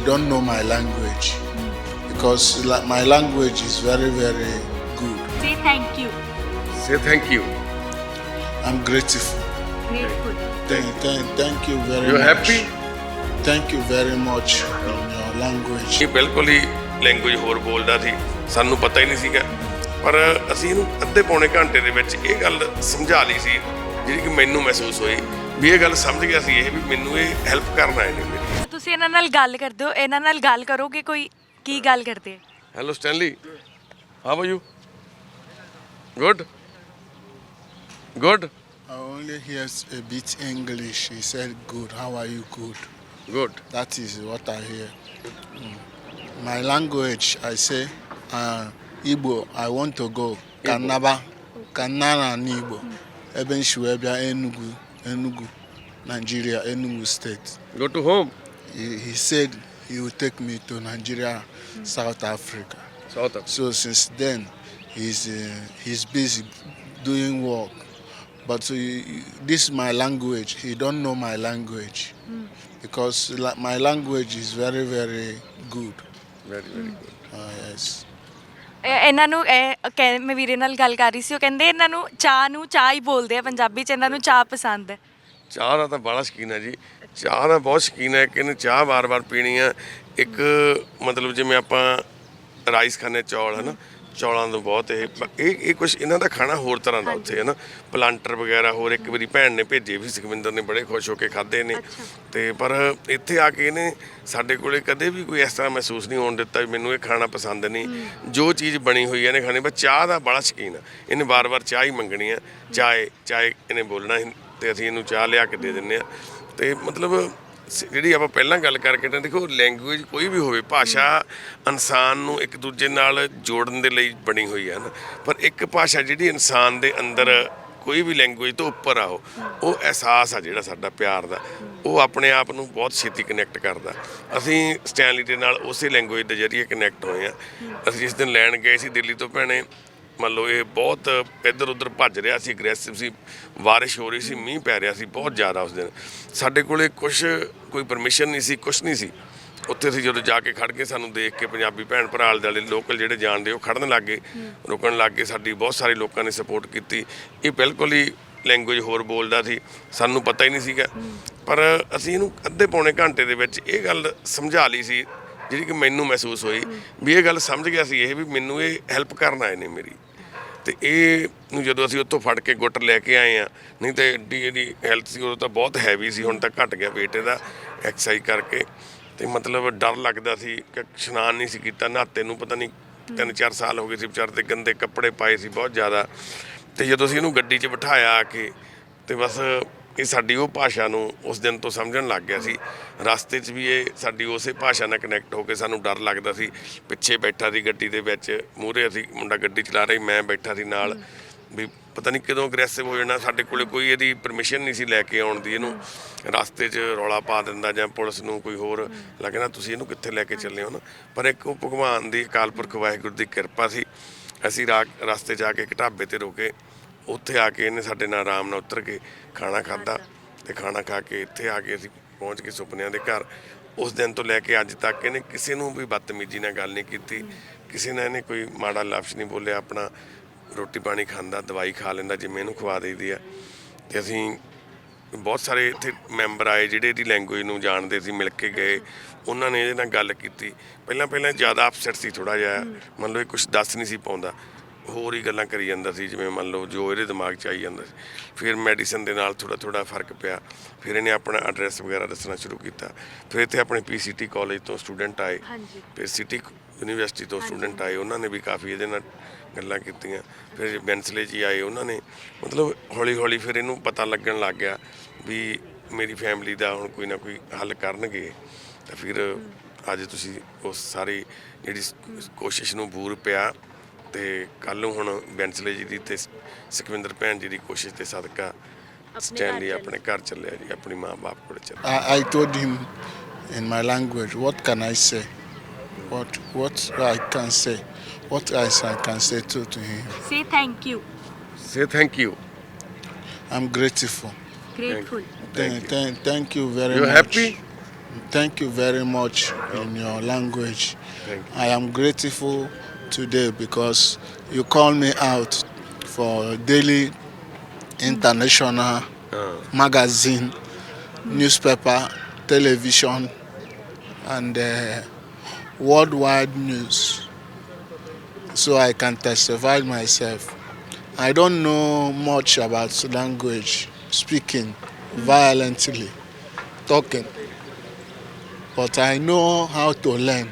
he don't know my language because my language is very very good. Say thank you. Say thank you I'm grateful. Grateful. Thank, thank, thank you very you much. Happy Thank you very much in your language. ਇਹ ਬਿਲਕੁਲ ਹੀ language ਹੋਰ ਬੋਲਦਾ ਸੀ ਸਾਨੂੰ ਪਤਾ ਹੀ ਨਹੀਂ ਸੀਗਾ ਪਰ ਅਸੀਂ ਇਹਨੂੰ ਅੱਧੇ ਪੌਣੇ ਘੰਟੇ ਦੇ ਵਿੱਚ ਇਹ ਗੱਲ ਸਮਝਾ ਲਈ ਸੀ ਜਿਹੜੀ ਕਿ ਮੈਨੂੰ ਮਹਿਸੂਸ ਹੋਈ ਵੀ ਇਹ ਗੱਲ ਸਮਝ ਗਿਆ ਸੀ ਇਹ ਵੀ ਮੈਨੂੰ ਇਹ ਹੈਲਪ ਕਰਨ ਆਏ ਨੇ ਮੇਰੀ ਤੁਸੀਂ ਇਹਨਾਂ ਨਾਲ ਗੱਲ ਕਰਦੇ ਹੋ ਇਹਨਾਂ ਨਾਲ ਗੱਲ ਕਰੋਗੇ ਕੋਈ ਕੀ ਗੱਲ ਕਰਦੇ hello Stanley how are you good good I only hear a bit English. He said, "Good. How are you? Good." Good That is what I hear. Mm. My language, I say, uh, Igbo. I want to go. Kanaba, Kanana Igbo. Eben Shuebia, Enugu, Enugu, Nigeria, Enugu State. Go to home He, he said he will take me to Nigeria, South Africa. South So since then, he's uh, he's busy doing work. But uh, this is my language. He don't know my language because la- my language is very very good. Very very good Uh, yes. ਇਹ- ਇਹਨਾਂ ਨੂੰ ਇਹ ਕਹਿ- ਮੈਂ ਵੀਰੇ ਨਾਲ ਗੱਲ ਕਰ ਰਹੀ ਸੀ ਉਹ ਕਹਿੰਦੇ ਇਹਨਾਂ ਨੂੰ ਚਾਹ ਨੂੰ ਚਾਹ ਹੀ ਬੋਲਦੇ ਆ ਪੰਜਾਬੀ ਚ ਇਹਨਾਂ ਨੂੰ ਚਾਹ ਪਸੰਦ ਹੈ ਚਾਹ ਦਾ ਤਾਂ ਬੜਾ ਸ਼ੌਕੀਨ ਹੈ ਜੀ ਚਾਹ ਦਾ ਬਹੁਤ ਸ਼ੌਕੀਨ ਹੈ ਕਿ ਇਹਨੇ ਚਾਹ ਵਾਰ-ਵਾਰ ਪੀਣੀ ਆ ਇੱਕ ਮਤਲਬ ਜਿਵੇਂ ਆਪਾਂ ਰਾਈਸ ਖਾਣੇ ਚੌਲ ਹੈ ਨਾ ਚੌਲਾਂ ਤੋਂ ਬਹੁਤ ਇਹ ਇਹ ਇਹ ਕੁਝ ਇਹਨਾਂ ਦਾ ਖਾਣਾ ਹੋਰ ਤਰ੍ਹਾਂ ਦਾ ਉੱਥੇ ਹੈ ਨਾ ਪਲਾਂਟਰ ਵਗੈਰਾ ਹੋਰ ਇੱਕ ਵਾਰੀ ਭੈਣ ਨੇ ਭੇਜੇ ਵੀ ਸੁਖਵਿੰਦਰ ਨੇ ਬੜੇ ਖੁਸ਼ ਹੋ ਕੇ ਖਾਦੇ ਨੇ। ਤੇ ਪਰ ਇੱਥੇ ਆ ਕੇ ਇਹਨੇ ਸਾਡੇ ਕੋਲੇ ਕਦੇ ਵੀ ਕੋਈ ਇਸ ਤਰ੍ਹਾਂ ਮਹਿਸੂਸ ਨਹੀਂ ਹੋਣ ਦਿੱਤਾ ਵੀ ਮੈਨੂੰ ਇਹ ਖਾਣਾ ਪਸੰਦ ਨਹੀਂ। ਜੋ ਚੀਜ਼ ਬਣੀ ਹੋਈ ਹੈ ਇਹਨੇ ਖਾਣੀ ਬਸ ਚਾਹ ਦਾ ਬੜਾ ਸ਼ੌਕੀਨ ਆ। ਇਹਨੇ ਵਾਰ-ਵਾਰ ਚਾਹ ਹੀ ਮੰਗਣੀ ਆ ਚਾਹੇ ਚਾਹੇ ਇਹਨੇ ਬੋਲਣਾ ਹੀ ਤੇ ਅਸੀਂ ਇਹਨੂੰ ਚਾਹ ਲਿਆ ਕੇ ਦੇ ਦਿੰਨੇ ਆ ਤੇ ਮਤਲਬ ਸ- ਜਿਹੜੀ ਆਪਾਂ ਪਹਿਲਾਂ ਗੱਲ ਕਰਕੇ ਤਾਂ ਦੇਖੋ ਲੈਂਗੁਏਜ ਕੋਈ ਵੀ ਹੋਵੇ, ਭਾਸ਼ਾ ਇਨਸਾਨ ਨੂੰ ਇੱਕ ਦੂਜੇ ਨਾਲ ਜੋੜਨ ਦੇ ਲਈ ਬਣੀ ਹੋਈ ਹੈ ਨਾ। ਪਰ ਇੱਕ ਭਾਸ਼ਾ ਜਿਹੜੀ ਇਨਸਾਨ ਦੇ ਅੰਦਰ ਕੋਈ ਵੀ ਲੈਂਗੁਏਜ ਤੋਂ ਉੱਪਰ ਆ ਉਹ ਉਹ ਅਹਿਸਾਸ ਆ ਜਿਹੜਾ ਸਾਡਾ ਪਿਆਰ ਦਾ। ਉਹ ਆਪਣੇ ਆਪ ਨੂੰ ਬਹੁਤ ਛੇਤੀ ਕਨੈਕਟ ਕਰਦਾ। ਅਸੀਂ ਸਟੈਨਲੀ ਦੇ ਨਾਲ ਉਸੇ ਲੈਂਗੁਏਜ ਦੇ ਜ਼ਰੀਏ ਕਨੈਕਟ ਹੋਏ ਆ। ਅਸੀਂ ਜਿਸ ਦਿਨ ਲੈਣ ਗਏ ਸੀ ਦਿੱਲੀ ਤੋਂ ਭੈਣੇ ਮੰਨ ਲਓ ਇਹ ਬਹੁਤ ਇੱਧਰ ਉੱਧਰ ਭੱਜ ਰਿਹਾ ਸੀ ਅਗਰੈਸਿਵ ਸੀ, ਬਾਰਿਸ਼ ਹੋ ਰਹੀ ਸੀ, ਮੀਂਹ ਪੈ ਰਿਹਾ ਸੀ, ਬਹੁਤ ਜ਼ਿਆਦਾ ਉਸ ਦਿਨ। ਸਾਡੇ ਕੋਲੇ ਕੁਝ ਕੋਈ ਪਰਮਿਸ਼ਨ ਨਹੀਂ ਸੀ ਕੁਝ ਨਹੀਂ ਸੀ। ਉੱਥੇ ਅਸੀਂ ਜਦੋਂ ਜਾ ਕੇ ਖੜ ਗਏ, ਸਾਨੂੰ ਦੇਖ ਕੇ ਪੰਜਾਬੀ ਭੈਣ ਭਰਾ ਆਲੇ ਦੁਆਲੇ ਲੋਕਲ ਜਿਹੜੇ ਜਾਣਦੇ, ਉਹ ਖੜਨ ਲੱਗ ਗਏ, ਰੁਕਣ ਲੱਗ ਗਏ। ਸਾਡੀ ਬਹੁਤ ਸਾਰੇ ਲੋਕਾਂ ਨੇ ਸਪੋਰਟ ਕੀਤੀ। ਇਹ ਬਿਲਕੁਲ ਹੀ ਲੈਂਗੁਏਜ ਹੋਰ ਬੋਲਦਾ ਸੀ, ਸਾਨੂੰ ਪਤਾ ਹੀ ਨਹੀਂ ਸੀਗਾ। ਪਰ ਅਸੀਂ ਇਹਨੂੰ ਅੱਧੇ ਪੌਣੇ ਘੰਟੇ ਦੇ ਵਿੱਚ ਇਹ ਗੱਲ ਸਮਝਾ ਲਈ ਸੀ, ਜਿਹੜੀ ਕਿ ਮੈਨੂੰ ਮਹਿਸੂਸ ਹੋਈ, ਵੀ ਇਹ ਗੱਲ ਸਮਝ ਗਿਆ ਸੀ, ਇਹ ਵੀ ਮੈਨੂੰ ਇਹ ਹੈਲਪ ਕਰਨ ਆਏ ਨੇ ਮੇਰੀ। ਤੇ ਇਹ ਨੂੰ ਜਦੋਂ ਅਸੀਂ ਉੱਥੋਂ ਫੜ ਕੇ ਗੁੱਟ ਲੈ ਕੇ ਆਏ ਆ, ਨਹੀਂ ਤੇ ਏਡੀ ਇਹਦੀ ਹੈਲਥ ਸੀ, ਉਦੋਂ ਤਾਂ ਬਹੁਤ ਹੈਵੀ ਸੀ, ਹੁਣ ਤਾਂ ਘਟ ਗਿਆ weight ਇਹਦਾ ਐਕਸਰਸਾਈਜ਼ ਕਰਕੇ। ਤੇ ਮਤਲਬ ਡਰ ਲੱਗਦਾ ਸੀ ਕਿ ਇਸ਼ਨਾਨ ਨਹੀਂ ਸੀ ਕੀਤਾ, ਨਹਾਤੇ ਨੂੰ ਪਤਾ ਨਹੀਂ ਤਿੰਨ ਚਾਰ ਸਾਲ ਹੋ ਗਏ ਸੀ ਵਿਚਾਰ ਤੇ ਗੰਦੇ ਕੱਪੜੇ ਪਾਏ ਸੀ ਬਹੁਤ ਜ਼ਿਆਦਾ। ਤੇ ਜਦੋਂ ਅਸੀਂ ਇਹਨੂੰ ਗੱਡੀ 'ਚ ਬਿਠਾਇਆ ਆ ਕੇ, ਤੇ ਬਸ ਇਹ ਸਾਡੀ ਉਹ ਭਾਸ਼ਾ ਨੂੰ ਉਸ ਦਿਨ ਤੋਂ ਸਮਝਣ ਲੱਗ ਗਿਆ ਸੀ। ਰਸਤੇ 'ਚ ਵੀ ਇਹ ਸਾਡੀ ਉਸੇ ਭਾਸ਼ਾ ਨਾਲ ਕਨੈਕਟ ਹੋ ਕੇ ਸਾਨੂੰ ਡਰ ਲੱਗਦਾ ਸੀ। ਪਿੱਛੇ ਬੈਠਾ ਸੀ ਗੱਡੀ ਦੇ ਵਿੱਚ, ਮੂਹਰੇ ਅਸੀਂ ਮੁੰਡਾ ਗੱਡੀ ਚਲਾ ਰਿਹਾ ਮੈਂ ਬੈਠਾ ਸੀ ਨਾਲ। ਵੀ ਪਤਾ ਨਹੀਂ ਕਦੋਂ ਅਗਰੈਸਿਵ ਹੋ ਜਾਣਾ, ਸਾਡੇ ਕੋਲੇ ਕੋਈ ਇਹਦੀ ਪਰਮਿਸ਼ਨ ਨਹੀਂ ਸੀ ਲੈ ਕੇ ਆਉਣ ਦੀ ਇਹਨੂੰ। ਰਸਤੇ 'ਚ ਰੌਲਾ ਪਾ ਦਿੰਦਾ ਜਾਂ ਪੁਲਿਸ ਨੂੰ ਕੋਈ ਹੋਰ ਲੱਗਣਾ ਤੁਸੀਂ ਇਹਨੂੰ ਕਿੱਥੇ ਲੈ ਕੇ ਚੱਲੇ ਹੋ ਨਾ? ਪਰ ਇੱਕ ਉਹ ਭਗਵਾਨ ਦੀ ਅਕਾਲ ਪੁਰਖ ਵਾਹਿਗੁਰੂ ਦੀ ਕਿਰਪਾ ਸੀ। ਅਸੀਂ ਰਾ- ਰਸਤੇ 'ਚ ਆ ਕੇ ਇੱਕ ਢਾਬੇ ਤੇ ਰੁਕੇ। ਉੱਥੇ ਆ ਕੇ ਇਹਨੇ ਸਾਡੇ ਨਾਲ ਆਰਾਮ ਨਾਲ ਉਤਰ ਕੇ ਖਾਣਾ ਖਾਦਾ ਤੇ ਖਾਣਾ ਖਾ ਕੇ ਇੱਥੇ ਆ ਕੇ ਅਸੀਂ ਪਹੁੰਚ ਗਏ ਸੁਪਨਿਆਂ ਦੇ ਘਰ। ਉਸ ਦਿਨ ਤੋਂ ਲੈ ਕੇ ਅੱਜ ਤੱਕ ਇਹਨੇ ਕਿਸੇ ਨੂੰ ਵੀ ਬਦਤਮੀਜ਼ੀ ਨਾਲ ਗੱਲ ਨਹੀਂ ਕੀਤੀ। ਕਿਸੇ ਨਾਲ ਇਹਨੇ ਕੋਈ ਮਾੜਾ ਲਫ਼ਜ਼ ਨਹੀਂ ਬੋਲਿਆ ਆਪਣਾ ਰੋਟੀ ਪਾਣੀ ਖਾਂਦਾ ਦਵਾਈ ਖਾ ਲੈਂਦਾ ਜਿਵੇਂ ਇਹਨੂੰ ਖਵਾ ਦੇਈਦੀ ਆ। ਤੇ ਅਸੀਂ ਬਹੁਤ ਸਾਰੇ ਇੱਥੇ ਮੈਂਬਰ ਆਏ ਜਿਹੜੇ ਇਹਦੀ ਲੈਂਗੁਏਜ ਨੂੰ ਜਾਣਦੇ ਸੀ ਮਿਲ ਕੇ ਗਏ। ਉਹਨਾਂ ਨੇ ਇਹਦੇ ਨਾਲ ਗੱਲ ਕੀਤੀ। ਪਹਿਲਾਂ ਪਹਿਲਾਂ ਜ਼ਿਆਦਾ ਅਪਸੈਟ ਸੀ ਥੋੜਾ ਜਿਹਾ। ਮੰਨ ਲਓ ਇਹ ਕੁਝ ਦੱਸ ਨਹੀਂ ਸੀ ਪਾਉਂਦਾ। ਹੋਰ ਹੀ ਗੱਲਾਂ ਕਰੀ ਜਾਂਦਾ ਸੀ ਜਿਵੇਂ ਮੰਨ ਲਓ ਜੋ ਇਹਦੇ ਦਿਮਾਗ 'ਚ ਆਈ ਜਾਂਦਾ ਸੀ। ਫਿਰ ਮੈਡੀਸਨ ਦੇ ਨਾਲ ਥੋੜਾ ਥੋੜਾ ਫ਼ਰਕ ਪਿਆ। ਫਿਰ ਇਹਨੇ ਆਪਣਾ ਐਡਰੈਸ ਵਗੈਰਾ ਦੱਸਣਾ ਸ਼ੁਰੂ ਕੀਤਾ। ਫਿਰ ਇੱਥੇ ਆਪਣੇ ਪੀਸੀਟੀ ਕਾਲਜ ਤੋਂ ਸਟੂਡੈਂਟ ਆਏ। ਹਾਂਜੀ। ਫਿਰ ਸਿਟੀ ਯੂਨੀਵਰਸਿਟੀ ਤੋਂ ਸਟੂਡੈਂਟ ਆਏ। ਉਹਨਾਂ ਨੇ ਵੀ ਕਾਫੀ ਇਹਦੇ ਨਾਲ ਗੱਲਾਂ ਕੀਤੀਆਂ। ਫਿਰ ਬੈਂਸਲੇ ਜੀ ਆਏ ਉਹਨਾਂ ਨੇ ਮਤਲਬ ਹੌਲੀ ਹੌਲੀ ਫਿਰ ਇਹਨੂੰ ਪਤਾ ਲੱਗਣ ਲੱਗ ਗਿਆ ਵੀ ਮੇਰੀ ਫੈਮਿਲੀ ਦਾ ਹੁਣ ਕੋਈ ਨਾ ਕੋਈ ਹੱਲ ਕਰਨਗੇ। ਤਾਂ ਫਿਰ ਅੱਜ ਤੁਸੀਂ ਉਸ ਸਾਰੀ ਜਿਹੜੀ ਕੋਸ਼ਿਸ਼ ਨੂੰ ਬੂਰ ਪਿਆ। ਤੇ ਕੱਲ ਨੂੰ ਹੁਣ ਬੈਂਸਲੇ ਜੀ ਦੀ ਤੇ ਸੁਖਵਿੰਦਰ ਭੈਣ ਜੀ ਦੀ ਕੋਸ਼ਿਸ਼ ਤੇ ਸਦਕਾ ਸਟੈਨਲੀ ਆਪਣੇ ਘਰ ਚੱਲਿਆ ਜੀ ਆਪਣੀ ਮਾਂ-ਬਾਪ ਕੋਲ ਚੱਲਿਆ I, I told him in my language, what can I say? What what I can say? What else I can say to, to him? Say thank you say thank you I'm grateful. Grateful Thank, thank, thank you very you much. Happy Thank you very much in your language. Thank you. I am grateful today because you call me out for daily international ਹਾਂ magazine, newspaper, television, and uh, worldwide news. So I can testify myself. I don't know much about language, speaking violently, talking, but I know how to learn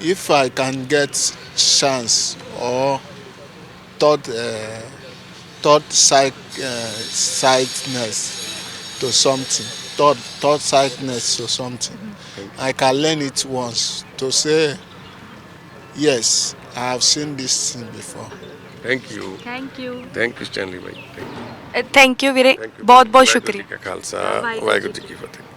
If I can get chance or third, uh, third sight, uh, sightness to something, third, third sightness to something, I can learn it once to say, yes, I have seen this thing before. Thank you thank you thank you Stanley Bhai thank you thank you ਵੀਰੇ Thank you. ਬਹੁਤ ਬਹੁਤ ਵਾਹਿਗੁਰੂ ਸ਼ੁਕਰੀਆ ਜੀ ਕਾ ਖਾਲਸਾ ਵਾਹਿਗੁਰੂ ਵਾਹਿਗੁਰੂ ਜੀ ਕੀ ਫਤਿਹ